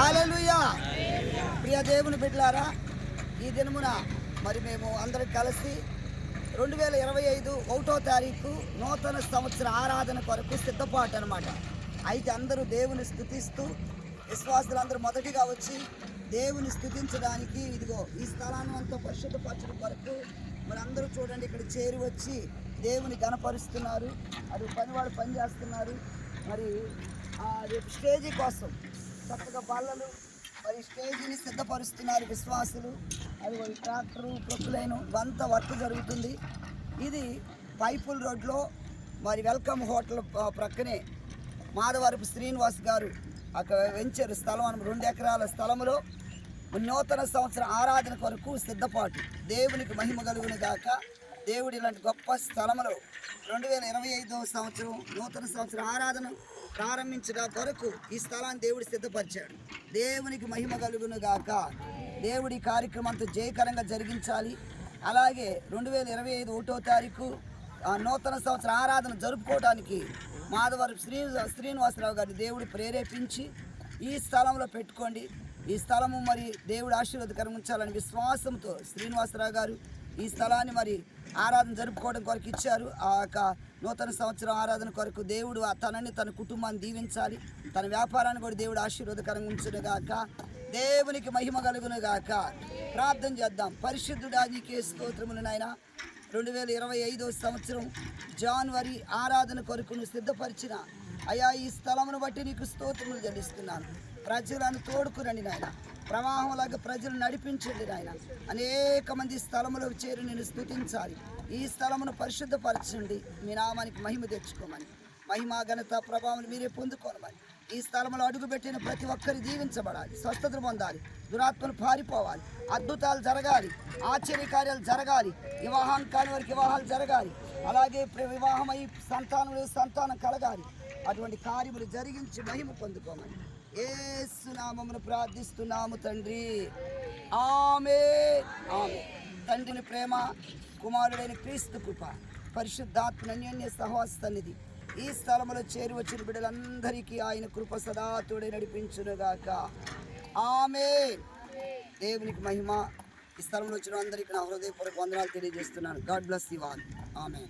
Hallelujah ప్రియ దేవుని బిడ్డలారా ఈ దినమున మరి మేము అందరం కలిసి రెండు వేల ఇరవై ఐదు ఒకటో తారీఖు నూతన సంవత్సర ఆరాధన కొరకు సిద్ధపాటు అనమాట అయితే అందరూ దేవుని స్థుతిస్తూ విశ్వాసులందరూ మొదటిగా వచ్చి దేవుని స్థుతించడానికి ఇదిగో ఈ స్థలాన్ని అంతా పరిశుద్ధపరచడం కొరకు మనందరూ చూడండి ఇక్కడ చేరి వచ్చి దేవుని గణపరుస్తున్నారు. అది పనివాడు పని చేస్తున్నారు మరి రేపు స్టేజీ కోసం చక్కగా బల్లలు మరి స్టేజీని సిద్ధపరుస్తున్నారు విశ్వాసులు. అది మరి ట్రాక్టరు ప్రొక్కులైన వంత వర్క్ జరుగుతుంది. ఇది పైపుల్ రోడ్లో మరి వెల్కమ్ హోటల్ ప్రక్కనే మాధవరపు శ్రీనివాస్ గారు అక్కడ వెంచర్ స్థలం అని రెండు ఎకరాల స్థలంలో నూతన సంవత్సర ఆరాధన కొరకు సిద్ధపాటు. దేవునికి మహిమ కలుగును గాక. దేవుడు ఇలాంటి గొప్ప స్థలములో రెండు వేల ఇరవై ఐదవ సంవత్సరం నూతన సంవత్సర ఆరాధన ప్రారంభించడం కొరకు ఈ స్థలాన్ని దేవుడు సిద్ధపరిచాడు. దేవునికి మహిమ కలుగును గాక. దేవుడి కార్యక్రమం అంతా జయకరంగా జరిగించాలి. అలాగే రెండు వేల ఇరవై ఐదు ఒకటో తారీఖు నూతన సంవత్సర ఆరాధన జరుపుకోవడానికి మాధవరం శ్రీ శ్రీనివాసరావు గారిని దేవుడు ప్రేరేపించి ఈ స్థలంలో పెట్టుకోండి. ఈ స్థలము మరి దేవుడు ఆశీర్వాదకరంగా ఉంచాలని విశ్వాసంతో శ్రీనివాసరావు గారు ఈ స్థలాన్ని మరి ఆరాధన జరుపుకోవడం కొరకు ఇచ్చారు. ఆ యొక్క నూతన సంవత్సరం ఆరాధన కొరకు దేవుడు ఆ తనని తన కుటుంబాన్ని దీవించాలి. తన వ్యాపారాన్ని కూడా దేవుడు ఆశీర్వాదకరంగా ఉంచును గాక దేవునికి మహిమ కలుగును గాక ప్రార్థన చేద్దాం. పరిశుద్ధుడా నీకే స్తోత్రములు నాయన. రెండు వేల ఇరవై ఐదో సంవత్సరం జనవరి ఆరాధన కొరకును సిద్ధపరిచిన అయ్యా ఈ స్థలమును బట్టి నీకు స్తోత్రములు చెల్లిస్తున్నాను. ప్రజలను తోడుకురండి నాయన. ప్రవాహంలాగా ప్రజలు నడిపించండి నాయన. అనేక మంది స్థలములో చేరి నేను స్థుతించాలి ఈ స్థలమును పరిశుద్ధపరచండి. మీ నామానికి మహిమ తెచ్చుకోమని. మహిమ ఘనత ప్రభావం మీరే పొందుకోనమని ఈ స్థలంలో అడుగుపెట్టిన ప్రతి ఒక్కరి జీవించబడాలి. స్వస్థత పొందాలి. దురాత్మలు పారిపోవాలి. అద్భుతాలు జరగాలి. ఆశ్చర్యకార్యాలు జరగాలి. వివాహం కాని వారికి వివాహాలు జరగాలి. అలాగే ప్ర- వివాహమై సంతానం సంతానం కలగాలి. అటువంటి కార్యములు జరిగించి మహిమ పొందుకోమని ఏసునామమును ప్రార్థిస్తున్నాము తండ్రి. ఆమె ఆమె. తండ్రిని ప్రేమ కుమారుడైన క్రీస్తు కృప పరిశుద్ధాత్మ అన్యోన్య సహవాస సన్నిధి. ఈ స్థలములో చేరి వచ్చిన బిడ్డలందరికీ ఆయన కృప సదా తోడే నడిపించునుగాక. ఆమె. దేవునికి మహిమ ఈ స్థలంలో వచ్చిన అందరికీ నా హృదయపూర్వక వందనాలు తెలియజేస్తున్నాను. God bless you all. ఆమె